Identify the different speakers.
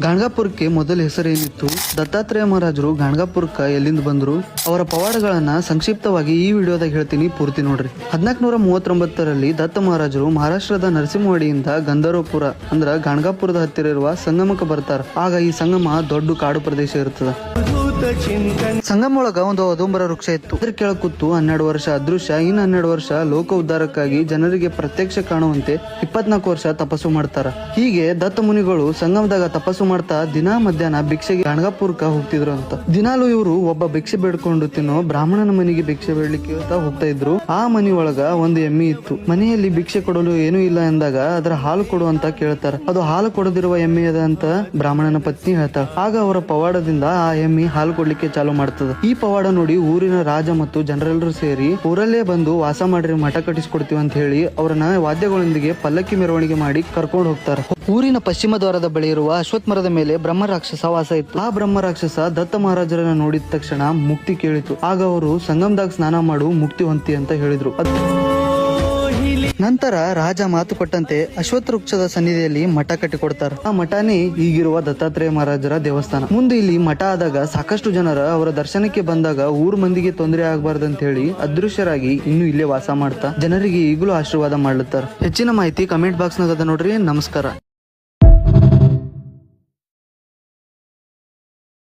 Speaker 1: ಗಾಣಗಾಪುರಕ್ಕೆ ಮೊದಲ ಹೆಸರೇನಿತ್ತು ದತ್ತಾತ್ರೇಯ ಮಹಾರಾಜರು ಗಾಣಗಾಪುರಕ್ಕ ಎಲ್ಲಿಂದ ಬಂದ್ರು? ಅವರ ಪವಾಡಗಳನ್ನ ಸಂಕ್ಷಿಪ್ತವಾಗಿ ಈ ವಿಡಿಯೋದಾಗ ಹೇಳ್ತೀನಿ ಪೂರ್ತಿ ನೋಡ್ರಿ. ಹದಿನಾಲ್ಕನೂರ ಮೂವತ್ತೊಂಬತ್ತರಲ್ಲಿ ದತ್ತ ಮಹಾರಾಜರು ಮಹಾರಾಷ್ಟ್ರದ ನರಸಿಂಹವಾಡಿಯಿಂದ ಗಂಧರ್ವಪುರ ಅಂದ್ರ ಗಾಣಗಾಪುರದ ಹತ್ತಿರ ಇರುವ ಸಂಗಮಕ್ಕೆ ಬರ್ತಾರ. ಆಗ ಈ ಸಂಗಮ ದೊಡ್ಡ ಕಾಡು ಪ್ರದೇಶ ಇರ್ತದ. ಸಂಗಮ ಒಳಗ ಒಂದು ಅದೊಂಬರ ವೃಕ್ಷ ಇತ್ತು. ಅದ್ರ ಕೆಳ ಕೂತು ಹನ್ನೆರಡು ವರ್ಷ ಅದೃಶ್ಯ. ಇನ್ ಹನ್ನೆರಡು ವರ್ಷ ಲೋಕ ಉದ್ಧಾರಕ್ಕಾಗಿ ಜನರಿಗೆ ಪ್ರತ್ಯಕ್ಷ ಕಾಣುವಂತೆ ಇಪ್ಪತ್ನಾಲ್ಕು ವರ್ಷ ತಪಸ್ಸು ಮಾಡ್ತಾರ. ಹೀಗೆ ದತ್ತ ಮುನಿಗಳು ಸಂಗಮದಾಗ ತಪಸ್ಸು ಮಾಡ್ತಾ ದಿನಾ ಮಧ್ಯಾಹ್ನ ಭಿಕ್ಷೆಗೆ ಗಣಗಾಪುರಕ್ಕ ಹೋಗ್ತಿದ್ರು ಅಂತ. ದಿನಾಲು ಇವರು ಒಬ್ಬ ಭಿಕ್ಷೆ ಬೇಡ್ಕೊಂಡು ತಿನ್ನೋ ಬ್ರಾಹ್ಮಣನ ಮನೆಗೆ ಭಿಕ್ಷೆ ಬೇಡ್ಲಿಕ್ಕೆ ಹೋಗ್ತಾ ಇದ್ರು. ಆ ಮನಿ ಒಳಗ ಒಂದು ಎಮ್ಮಿ ಇತ್ತು. ಮನೆಯಲ್ಲಿ ಭಿಕ್ಷೆ ಕೊಡಲು ಏನೂ ಇಲ್ಲ ಎಂದಾಗ ಅದರ ಹಾಲು ಕೊಡು ಅಂತ ಕೇಳ್ತಾರ. ಅದು ಹಾಲು ಕೊಡದಿರುವ ಎಮ್ಮೆ ಅದ ಅಂತ ಬ್ರಾಹ್ಮಣನ ಪತ್ನಿ ಹೇಳ್ತಾಳ. ಆಗ ಅವರ ಪವಾಡದಿಂದ ಆ ಎಮ್ಮಿ ಹಾಲು ಕೊಡ್ಲಿಕ್ಕೆ ಚಾಲು ಮಾಡ್ತದ. ಈ ಪವಾಡ ನೋಡಿ ಊರಿನ ರಾಜ ಮತ್ತು ಜನರೆಲ್ಲರೂ ಸೇರಿ ಊರಲ್ಲೇ ಬಂದು ವಾಸ ಮಾಡಿರಿ, ಮಠ ಕಟ್ಟಿಸಿಕೊಡ್ತೀವಿ ಅಂತ ಹೇಳಿ ಅವರನ್ನ ವಾದ್ಯಗಳೊಂದಿಗೆ ಪಲ್ಲಕ್ಕಿ ಮೆರವಣಿಗೆ ಮಾಡಿ ಕರ್ಕೊಂಡು ಹೋಗ್ತಾರ. ಊರಿನ ಪಶ್ಚಿಮ ದ್ವಾರದ ಬಳಿ ಇರುವ ಅಶ್ವತ್ಥ ಮರದ ಮೇಲೆ ಬ್ರಹ್ಮ ರಾಕ್ಷಸ ವಾಸ ಇತ್ತು. ಆ ಬ್ರಹ್ಮ ರಾಕ್ಷಸ ದತ್ತ ಮಹಾರಾಜರನ್ನ ನೋಡಿದ ತಕ್ಷಣ ಮುಕ್ತಿ ಕೇಳಿತು. ಆಗ ಅವರು ಸಂಗಮದಾಗ ಸ್ನಾನ ಮಾಡು, ಮುಕ್ತಿ ಹೊಂತಿ ಅಂತ ಹೇಳಿದ್ರು. ನಂತರ ರಾಜ ಮಾತು ಕೊಟ್ಟಂತೆ ಅಶ್ವತ್ ವೃಕ್ಷದ ಸನ್ನಿಧಿಯಲ್ಲಿ ಮಠ ಕಟ್ಟಿಕೊಡ್ತಾರ ಆ ಮಠನೇ ಈಗಿರುವ ದತ್ತಾತ್ರೇಯ ಮಹಾರಾಜರ ದೇವಸ್ಥಾನ. ಮುಂದೆ ಇಲ್ಲಿ ಮಠ ಆದಾಗ ಸಾಕಷ್ಟು ಜನರ ಅವರ ದರ್ಶನಕ್ಕೆ ಬಂದಾಗ ಊರ್ ಮಂದಿಗೆ ತೊಂದರೆ ಆಗಬಾರ್ದಂತ ಹೇಳಿ ಅದೃಶ್ಯರಾಗಿ ಇನ್ನು ಇಲ್ಲೇ ವಾಸ ಮಾಡ್ತಾ ಜನರಿಗೆ ಈಗಲೂ ಆಶೀರ್ವಾದ ಮಾಡ್ಲತ್ತಾರ. ಹೆಚ್ಚಿನ ಮಾಹಿತಿ ಕಮೆಂಟ್ ಬಾಕ್ಸ್ ನಾಗ ನೋಡ್ರಿ. ನಮಸ್ಕಾರ.